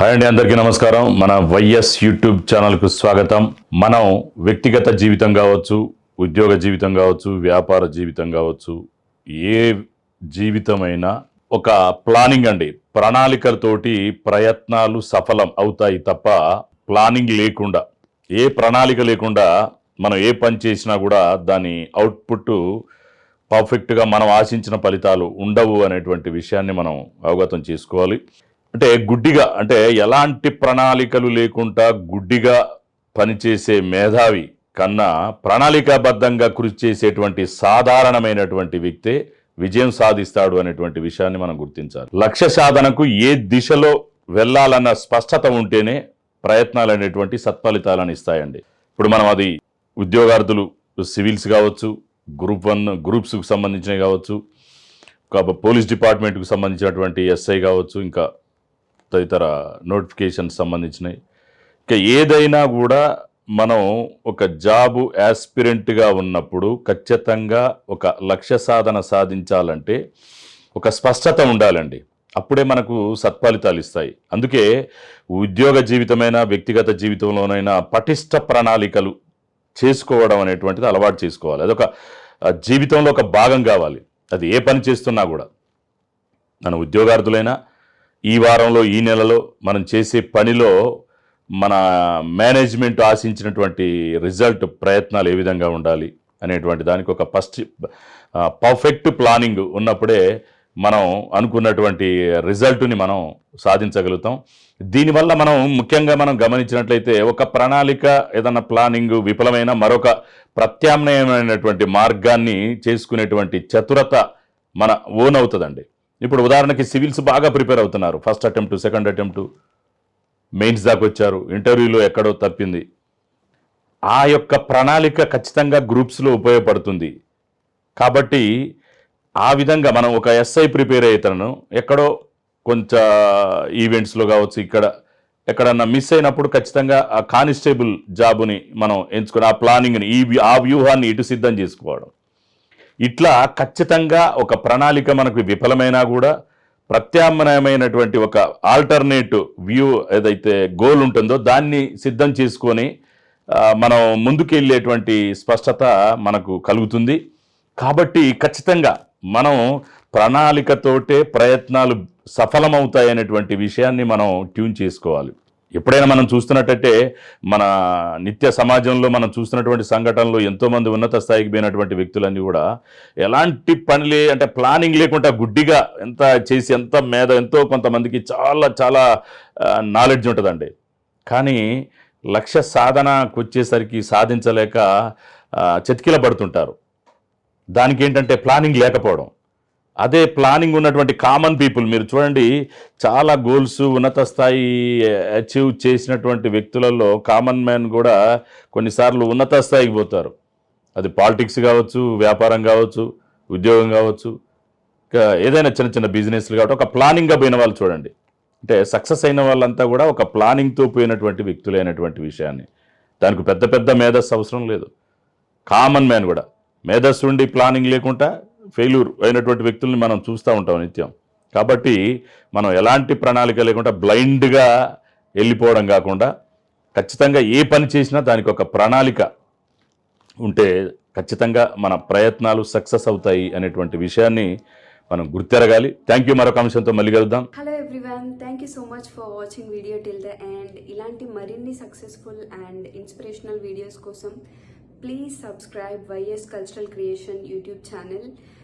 Hi అండి అందరికీ నమస్కారం. మన వైఎస్ యూట్యూబ్ ఛానల్కు స్వాగతం. మనం వ్యక్తిగత జీవితం కావచ్చు ఉద్యోగ జీవితం కావచ్చు వ్యాపార జీవితం కావచ్చు ఏ జీవితమైనా ఒక ప్లానింగ్ అండి. ప్రణాళికలతోటి ప్రయత్నాలు సఫలం అవుతాయి తప్ప ప్లానింగ్ లేకుండా ఏ ప్రణాళిక లేకుండా మనం ఏ పని చేసినా కూడా దాని అవుట్పుట్ పర్ఫెక్ట్గా మనం ఆశించిన ఫలితాలు ఉండవు అనేటువంటి విషయాన్ని మనం అవగతం చేసుకోవాలి. అంటే గుడ్డిగా అంటే ఎలాంటి ప్రణాళికలు లేకుండా గుడ్డిగా పనిచేసే మేధావి కన్నా ప్రణాళికాబద్ధంగా కృషి చేసేటువంటి సాధారణమైనటువంటి వ్యక్తే విజయం సాధిస్తాడు అనేటువంటి విషయాన్ని మనం గుర్తించాలి. లక్ష్య సాధనకు ఏ దిశలో వెళ్ళాలన్న స్పష్టత ఉంటేనే ప్రయత్నాలు అనేటువంటి సత్ఫలితాలను ఇస్తాయండి. ఇప్పుడు మనం అది ఉద్యోగార్థులు సివిల్స్ కావచ్చు గ్రూప్ వన్ గ్రూప్స్కు సంబంధించినవి కావచ్చు పోలీస్ డిపార్ట్మెంట్కు సంబంధించినటువంటి ఎస్ఐ కావచ్చు ఇంకా తదితర నోటిఫికేషన్స్ సంబంధించినవి. ఇక ఏదైనా కూడా మనం ఒక జాబు యాస్పిరెంట్గా ఉన్నప్పుడు ఖచ్చితంగా ఒక లక్ష్య సాధన సాధించాలంటే ఒక స్పష్టత ఉండాలండి. అప్పుడే మనకు సత్ఫలితాలు ఇస్తాయి. అందుకే ఉద్యోగ జీవితమైనా వ్యక్తిగత జీవితంలోనైనా పటిష్ట ప్రణాళికలు చేసుకోవడం అనేటువంటిది అలవాటు చేసుకోవాలి. అదొక జీవితంలో ఒక భాగం కావాలి. అది ఏ పని చేస్తున్నా కూడా. మన ఉద్యోగార్థులైనా ఈ వారంలో ఈ నెలలో మనం చేసే పనిలో మన మేనేజ్మెంట్ ఆశించినటువంటి రిజల్ట్ ప్రయత్నాలు ఏ విధంగా ఉండాలి అనేటువంటి దానికి ఒక ఫస్ట్ పర్ఫెక్ట్ ప్లానింగ్ ఉన్నప్పుడే మనం అనుకున్నటువంటి రిజల్ట్ని మనం సాధించగలుగుతాం. దీనివల్ల మనం ముఖ్యంగా మనం గమనించినట్లయితే ఒక ప్రణాళిక ఏదన్నా ప్లానింగ్ విఫలమైన మరొక ప్రత్యామ్నాయమైనటువంటి మార్గాన్ని చేసుకునేటువంటి చతురత మన ఓన్ అవుతుందండి. ఇప్పుడు ఉదాహరణకి సివిల్స్ బాగా ప్రిపేర్ అవుతున్నారు. First attempt second attempt. Mains దాకా వచ్చారు. ఇంటర్వ్యూలో ఎక్కడో తప్పింది. ఆ యొక్క ప్రణాళిక ఖచ్చితంగా గ్రూప్స్లో ఉపయోగపడుతుంది. కాబట్టి ఆ విధంగా మనం ఒక ఎస్ఐ ప్రిపేర్ అవుతాను ఎక్కడో కొంచెం ఈవెంట్స్లో కావచ్చు ఇక్కడ ఎక్కడన్నా మిస్ అయినప్పుడు ఖచ్చితంగా ఆ కానిస్టేబుల్ జాబుని మనం ఎంచుకుని ఆ ప్లానింగ్ని ఈ ఆ వ్యూహాన్ని ఇటు సిద్ధం చేసుకోవడం. ఇట్లా ఖచ్చితంగా ఒక ప్రణాళిక మనకు విఫలమైనా కూడా ప్రత్యామ్నాయమైనటువంటి ఒక ఆల్టర్నేట్ వ్యూ ఏదైతే గోల్ ఉంటుందో దాన్ని సిద్ధం చేసుకొని మనం ముందుకెళ్ళేటువంటి స్పష్టత మనకు కలుగుతుంది. కాబట్టి ఖచ్చితంగా మనం ప్రణాళికతోటే ప్రయత్నాలు సఫలమవుతాయనేటువంటి విషయాన్ని మనం ట్యూన్ చేసుకోవాలి. ఎప్పుడైనా మనం చూస్తున్నట్టయితే మన నిత్య సమాజంలో మనం చూస్తున్నటువంటి సంఘటనలు ఎంతోమంది ఉన్నత స్థాయికి పోయినటువంటి వ్యక్తులన్నీ కూడా ఎలాంటి పనులే అంటే ప్లానింగ్ లేకుండా గుడ్డిగా ఎంత చేసి ఎంత మేధ ఎంతో కొంతమందికి చాలా చాలా నాలెడ్జ్ ఉంటుందండి. కానీ లక్ష్య సాధనకు వచ్చేసరికి సాధించలేక చతికిల పడుతుంటారు దానికి ఏంటంటే ప్లానింగ్ లేకపోవడం. అదే ప్లానింగ్ ఉన్నటువంటి కామన్ పీపుల్ మీరు చూడండి చాలా గోల్స్ ఉన్నత స్థాయి అచీవ్ చేసినటువంటి వ్యక్తులలో కామన్ మ్యాన్ కూడా కొన్నిసార్లు ఉన్నత స్థాయికి పోతారు. అది పాలిటిక్స్ కావచ్చు వ్యాపారం కావచ్చు ఉద్యోగం కావచ్చు ఇంకా ఏదైనా చిన్న చిన్న బిజినెస్లు కాబట్టి ఒక ప్లానింగ్గా పోయిన వాళ్ళు చూడండి. అంటే సక్సెస్ అయిన వాళ్ళంతా కూడా ఒక ప్లానింగ్తో పోయినటువంటి వ్యక్తులైనటువంటి విషయాన్ని. దానికి పెద్ద పెద్ద మేధస్సు అవసరం లేదు. కామన్ మ్యాన్ కూడా. మేధస్సు ఉండి ప్లానింగ్ లేకుండా ఫెయిల్యూర్ అయినటువంటి వ్యక్తుల్ని మనం చూస్తూ ఉంటాం నిత్యం. కాబట్టి మనం ఎలాంటి ప్రణాళిక లేకుండా బ్లైండ్గా వెళ్ళిపోవడం కాకుండా ఖచ్చితంగా ఏ పని చేసినా దానికి ఒక ప్రణాళిక ఉంటే ఖచ్చితంగా మన ప్రయత్నాలు సక్సెస్ అవుతాయి అనేటువంటి విషయాన్ని మనం గుర్తెరగాలి. థ్యాంక్ యూ మరొక అంశంతో మళ్ళీ కలుద్దాం. Hello everyone thank you so much for watching video till the end ఇలాంటి మరిన్ని సక్సెస్ఫుల్ అండ్ ఇన్స్పిరేషనల్ వీడియోస్ కోసం please subscribe YS cultural creation YouTube channel